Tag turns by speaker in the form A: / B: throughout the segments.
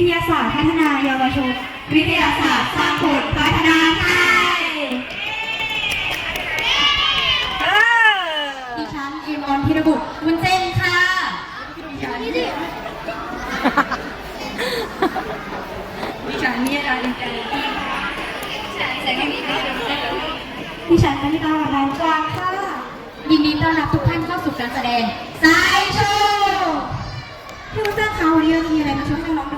A: ิทยาศาสตร์พัฒนาเยาวชน วิทยาศาสตร์สร้างผลพัฒนาไทยดิฉันอิมออนพิรบุตรวุ้นเส้นค่ะ
B: ดิฉันมีอาการอินเตอร์
A: ดิฉันคณิตาแรงกลางค่ะ ยินดีต้อนรับทุกท่านเข้าสู่การแสดงสายโชว์พี่วุ้นเส้นคะวันนี้เรามีอะไรมาชว์ให้น้องดู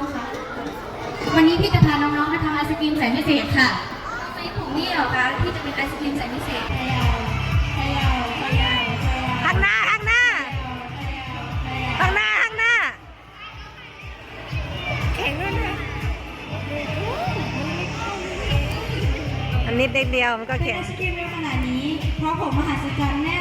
A: วันนี้พี่จะพาน้องๆมาทำไอศกรีมแสนพิเศษค่ะ
B: ในถุงนี่เหรอคะที่จะเป็นไอศครีมแสนพิเศษ
C: ข้างหน้าข้างหน้าข้างหน้าข้างหน้า แข็งด้วยนะอันนี้เด็กเดียวมันก็
A: เป็น
C: แข็ง
A: ไอศกรีมในขนาดนี้ เพราะผมมหัศจรรย์แน่